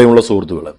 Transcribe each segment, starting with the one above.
പ്രിയമുള്ള സുഹൃത്തുക്കളെ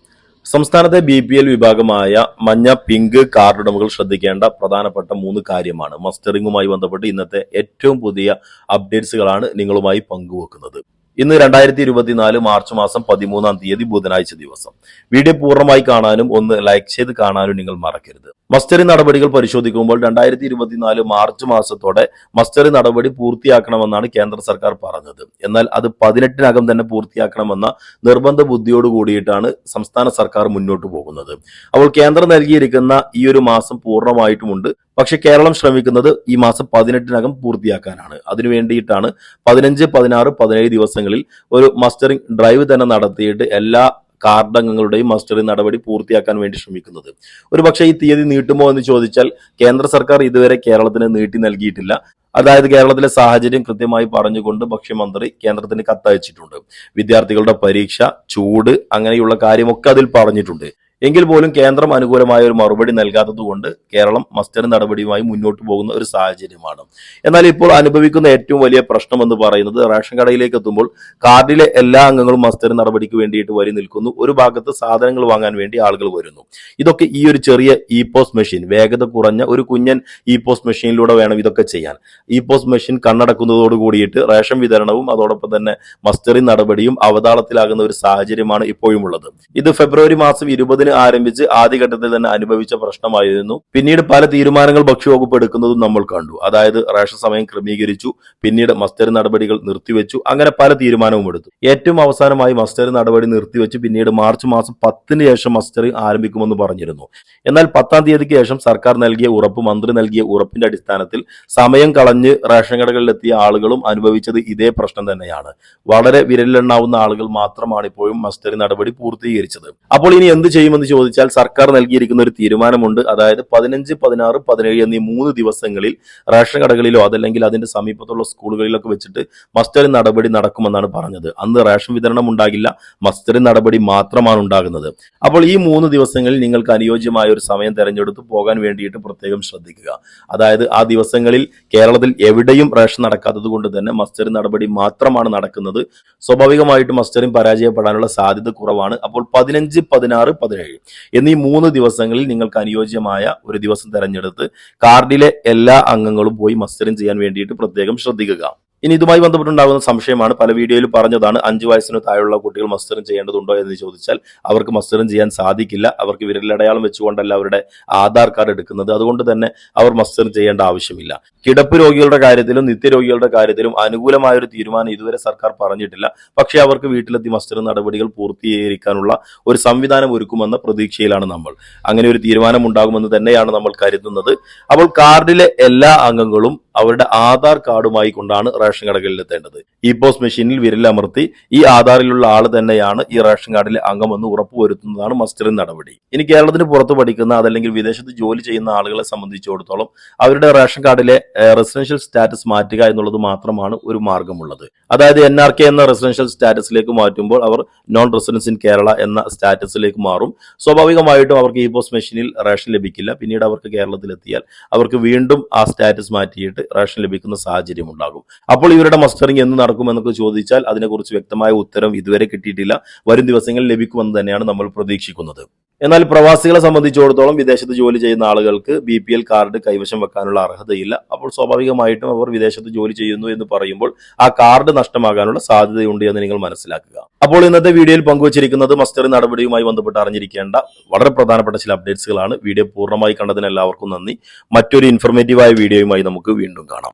സംസ്ഥാനത്തെ ബി പി എൽ വിഭാഗമായ മഞ്ഞ പിങ്ക് കാർഡ് ഉടമകൾ ശ്രദ്ധിക്കേണ്ട പ്രധാനപ്പെട്ട മൂന്ന് കാര്യമാണ്. മസ്റ്ററിംഗുമായി ബന്ധപ്പെട്ട് ഇന്നത്തെ ഏറ്റവും പുതിയ അപ്ഡേറ്റ്സുകളാണ് നിങ്ങളുമായി പങ്കുവെക്കുന്നത്. ഇന്ന് രണ്ടായിരത്തി ഇരുപത്തിനാല് മാർച്ച് മാസം പതിമൂന്നാം തീയതി ബുധനാഴ്ച ദിവസം. വീഡിയോ പൂർണമായി കാണാനും ഒന്ന് ലൈക്ക് ചെയ്ത് കാണാനും നിങ്ങൾ മറക്കരുത്. മസ്റ്ററി നടപടികൾ പരിശോധിക്കുമ്പോൾ രണ്ടായിരത്തി ഇരുപത്തിനാല് മാർച്ച് മാസത്തോടെ മസ്റ്ററി നടപടി പൂർത്തിയാക്കണമെന്നാണ് കേന്ദ്ര സർക്കാർ പറഞ്ഞത്. എന്നാൽ അത് പതിനെട്ടിനകം തന്നെ പൂർത്തിയാക്കണമെന്ന നിർബന്ധ ബുദ്ധിയോട് കൂടിയിട്ടാണ് സംസ്ഥാന സർക്കാർ മുന്നോട്ട് പോകുന്നത്. അപ്പോൾ കേന്ദ്രം നൽകിയിരിക്കുന്ന ഈ ഒരു മാസം പൂർണമായിട്ടുമുണ്ട്. പക്ഷെ കേരളം ശ്രമിക്കുന്നത് ഈ മാസം പതിനെട്ടിനകം പൂർത്തിയാക്കാനാണ്. അതിനു വേണ്ടിയിട്ടാണ് പതിനഞ്ച് പതിനാറ് പതിനേഴ് ദിവസങ്ങളിൽ ഒരു മസ്റ്ററിംഗ് ഡ്രൈവ് തന്നെ നടത്തിയിട്ട് എല്ലാ കാർഡ് അംഗങ്ങളുടെയും മസ്റ്ററിംഗ് നടപടി പൂർത്തിയാക്കാൻ വേണ്ടി ശ്രമിക്കുന്നത്. ഒരു പക്ഷേ ഈ തീയതി നീട്ടുമോ എന്ന് ചോദിച്ചാൽ കേന്ദ്ര സർക്കാർ ഇതുവരെ കേരളത്തിന് നീട്ടി നൽകിയിട്ടില്ല. അതായത് കേരളത്തിലെ സാഹചര്യം കൃത്യമായി പറഞ്ഞുകൊണ്ട് ഭക്ഷ്യമന്ത്രി കേന്ദ്രത്തിന് കത്തയച്ചിട്ടുണ്ട്. വിദ്യാർത്ഥികളുടെ പരീക്ഷ ചൂട് അങ്ങനെയുള്ള കാര്യമൊക്കെ അതിൽ പറഞ്ഞിട്ടുണ്ട്. എങ്കിൽ പോലും കേന്ദ്രം അനുകൂലമായ ഒരു മറുപടി നൽകാത്തതുകൊണ്ട് കേരളം മസ്റ്റർ നടപടിയുമായി മുന്നോട്ട് പോകുന്ന ഒരു സാഹചര്യമാണ്. എന്നാൽ ഇപ്പോൾ അനുഭവിക്കുന്ന ഏറ്റവും വലിയ പ്രശ്നം എന്ന് പറയുന്നത് റേഷൻ കടയിലേക്ക് എത്തുമ്പോൾ കാർഡിലെ എല്ലാ അംഗങ്ങളും മസ്റ്റർ നടപടിക്ക് വേണ്ടിയിട്ട് വരി നിൽക്കുന്നു. ഒരു ഭാഗത്ത് സാധനങ്ങൾ വാങ്ങാൻ വേണ്ടി ആളുകൾ വരുന്നു. ഇതൊക്കെ ഈ ഒരു ചെറിയ ഇ പോസ്റ്റ് മെഷീൻ വേഗത കുറഞ്ഞ ഒരു കുഞ്ഞൻ ഇ പോസ്റ്റ് മെഷീനിലൂടെ വേണം ഇതൊക്കെ ചെയ്യാൻ. ഇ പോസ്റ്റ് മെഷീൻ കണ്ണടക്കുന്നതോട് കൂടിയിട്ട് റേഷൻ വിതരണവും അതോടൊപ്പം തന്നെ മസ്റ്ററി നടപടിയും അവതാളത്തിലാകുന്ന ഒരു സാഹചര്യമാണ് ഇപ്പോഴും ഉള്ളത്. ഇത് ഫെബ്രുവരി മാസം ഇരുപതിന് ആരംഭിച്ച് ആദ്യഘട്ടത്തിൽ തന്നെ അനുഭവിച്ച പ്രശ്നമായിരുന്നു. പിന്നീട് പല തീരുമാനങ്ങൾ ഭക്ഷ്യവകുപ്പ് എടുക്കുന്നതും നമ്മൾ കണ്ടു. അതായത് റേഷൻ സമയം ക്രമീകരിച്ചു പിന്നീട് മസ്റ്റർ നടപടികൾ നിർത്തിവെച്ചു അങ്ങനെ പല തീരുമാനവും എടുത്തു. ഏറ്റവും അവസാനമായി മസ്റ്റർ നടപടി നിർത്തിവെച്ച് പിന്നീട് മാർച്ച് മാസം പത്തിന് ശേഷം മസ്റ്റർ ആരംഭിക്കുമെന്ന് പറഞ്ഞിരുന്നു. എന്നാൽ പത്താം തീയതിക്ക് ശേഷം സർക്കാർ നൽകിയ ഉറപ്പ് മന്ത്രി നൽകിയ ഉറപ്പിന്റെ അടിസ്ഥാനത്തിൽ സമയം കളഞ്ഞ് റേഷൻ കടകളിലെത്തിയ ആളുകളും അനുഭവിച്ചത് ഇതേ പ്രശ്നം തന്നെയാണ്. വളരെ വിരലിലെണ്ണാവുന്ന ആളുകൾ മാത്രമാണ് ഇപ്പോഴും മസ്റ്റർ നടപടി പൂർത്തീകരിച്ചത്. അപ്പോൾ ഇനി എന്ത് ചെയ്യുമെന്ന് ചോദിച്ചാൽ സർക്കാർ നൽകിയിരിക്കുന്ന ഒരു തീരുമാനമുണ്ട്. അതായത് പതിനഞ്ച് പതിനാറ് പതിനേഴ് എന്നീ മൂന്ന് ദിവസങ്ങളിൽ റേഷൻ കടകളിലോ അതല്ലെങ്കിൽ അതിന്റെ സമീപത്തുള്ള സ്കൂളുകളിലൊക്കെ വെച്ചിട്ട് മസ്റ്ററി നടപടി നടക്കുമെന്നാണ് പറഞ്ഞത്. അന്ന് റേഷൻ വിതരണം ഉണ്ടാകില്ല. മസ്റ്ററി നടപടി മാത്രമാണ് ഉണ്ടാകുന്നത്. അപ്പോൾ ഈ മൂന്ന് ദിവസങ്ങളിൽ നിങ്ങൾക്ക് അനുയോജ്യമായ ഒരു സമയം തെരഞ്ഞെടുത്ത് പോകാൻ വേണ്ടിയിട്ട് പ്രത്യേകം ശ്രദ്ധിക്കുക. അതായത് ആ ദിവസങ്ങളിൽ കേരളത്തിൽ എവിടെയും റേഷൻ നടക്കാത്തത് കൊണ്ട് തന്നെ മസ്റ്ററി നടപടി മാത്രമാണ് നടക്കുന്നത്. സ്വാഭാവികമായിട്ടും മസ്റ്ററിംഗ് പരാജയപ്പെടാനുള്ള സാധ്യത കുറവാണ്. അപ്പോൾ പതിനഞ്ച് പതിനാറ് പതിനേഴ് എന്നീ മൂന്ന് ദിവസങ്ങളിൽ നിങ്ങൾക്ക് അനുയോജ്യമായ ഒരു ദിവസം തെരഞ്ഞെടുത്ത് കാർഡിലെ എല്ലാ അംഗങ്ങളും പോയി മസ്റ്ററിംഗ് ചെയ്യാൻ വേണ്ടിയിട്ട് പ്രത്യേകം ശ്രദ്ധിക്കുക. ഇനി ഇതുമായി ബന്ധപ്പെട്ടുണ്ടാകുന്ന സംശയമാണ്. പല വീഡിയോയിലും പറഞ്ഞതാണ് അഞ്ചു വയസ്സിന് താഴെയുള്ള കുട്ടികൾ മസ്റ്ററിംഗ് ചെയ്യേണ്ടതുണ്ടോ എന്ന് ചോദിച്ചാൽ അവർക്ക് മസ്റ്ററിംഗ് ചെയ്യാൻ സാധിക്കില്ല. അവർക്ക് വിരലടയാളം വെച്ചുകൊണ്ടല്ല അവരുടെ ആധാർ കാർഡ് എടുക്കുന്നത്. അതുകൊണ്ട് തന്നെ അവർ മസ്റ്ററിംഗ് ചെയ്യേണ്ട ആവശ്യമില്ല. കിടപ്പ് രോഗികളുടെ കാര്യത്തിലും നിത്യരോഗികളുടെ കാര്യത്തിലും അനുകൂലമായ ഒരു തീരുമാനം ഇതുവരെ സർക്കാർ പറഞ്ഞിട്ടില്ല. പക്ഷേ അവർക്ക് വീട്ടിലെത്തി മസ്റ്ററിംഗ് നടപടികൾ പൂർത്തീകരിക്കാനുള്ള ഒരു സംവിധാനം ഒരുക്കുമെന്ന പ്രതീക്ഷയിലാണ് നമ്മൾ. അങ്ങനെ ഒരു തീരുമാനം ഉണ്ടാകുമെന്ന് തന്നെയാണ് നമ്മൾ കരുതുന്നത്. അപ്പോൾ കാർഡിലെ എല്ലാ അംഗങ്ങളും അവരുടെ ആധാർ കാർഡുമായി കൊണ്ടാണ് റേഷൻ കടകളിൽ എത്തേണ്ടത്. ഇ പോസ് മെഷീനിൽ വിരലമർത്തി ഈ ആധാറിലുള്ള ആൾ തന്നെയാണ് ഈ റേഷൻ കാർഡിലെ അംഗമെന്ന് ഉറപ്പുവരുത്തുന്നതാണ് മസ്റ്ററിംഗ് നടപടി. ഇനി കേരളത്തിന് പുറത്ത് പഠിക്കുന്ന അതല്ലെങ്കിൽ വിദേശത്ത് ജോലി ചെയ്യുന്ന ആളുകളെ സംബന്ധിച്ചിടത്തോളം അവരുടെ റേഷൻ കാർഡിലെ റെസിഡൻഷ്യൽ സ്റ്റാറ്റസ് മാറ്റുക എന്നുള്ളത് മാത്രമാണ് ഒരു മാർഗമുള്ളത്. അതായത് എൻ ആർ കെ എന്ന റെസിഡൻഷ്യൽ സ്റ്റാറ്റസിലേക്ക് മാറ്റുമ്പോൾ അവർ നോൺ റെസിഡൻസ് ഇൻ കേരള എന്ന സ്റ്റാറ്റസിലേക്ക് മാറും. സ്വാഭാവികമായിട്ടും അവർക്ക് ഇ പോസ് മെഷീനിൽ റേഷൻ ലഭിക്കില്ല. പിന്നീട് അവർക്ക് കേരളത്തിലെത്തിയാൽ അവർക്ക് വീണ്ടും ആ സ്റ്റാറ്റസ് മാറ്റിയിട്ട് റേഷൻ ലഭിക്കുന്ന സാഹചര്യം ഉണ്ടാകും. അപ്പോൾ ഇവരുടെ മസ്റ്ററിംഗ് എന്ന് നടക്കുമെന്നൊക്കെ ചോദിച്ചാൽ അതിനെക്കുറിച്ച് വ്യക്തമായ ഉത്തരം ഇതുവരെ കിട്ടിയിട്ടില്ല. വരും ദിവസങ്ങളിൽ ലഭിക്കുമെന്ന് തന്നെയാണ് നമ്മൾ പ്രതീക്ഷിക്കുന്നത്. എന്നാൽ പ്രവാസികളെ സംബന്ധിച്ചിടത്തോളം വിദേശത്ത് ജോലി ചെയ്യുന്ന ആളുകൾക്ക് ബി പി എൽ കാർഡ് കൈവശം വെക്കാനുള്ള അർഹതയില്ല. അപ്പോൾ സ്വാഭാവികമായിട്ടും അവർ വിദേശത്ത് ജോലി ചെയ്യുന്നു എന്ന് പറയുമ്പോൾ ആ കാർഡ് നഷ്ടമാകാനുള്ള സാധ്യതയുണ്ട് എന്ന് നിങ്ങൾ മനസ്സിലാക്കുക. അപ്പോൾ ഇന്നത്തെ വീഡിയോയിൽ പങ്കുവച്ചിരിക്കുന്നത് മസ്റ്റർ നടപടിയുമായി ബന്ധപ്പെട്ട് അറിഞ്ഞിരിക്കേണ്ട വളരെ പ്രധാനപ്പെട്ട ചില അപ്ഡേറ്റ്സുകളാണ്. വീഡിയോ പൂർണമായി കണ്ടതിന് എല്ലാവർക്കും നന്ദി. മറ്റൊരു ഇൻഫർമേറ്റീവായ വീഡിയോയുമായി നമുക്ക് വീണ്ടും കാണാം.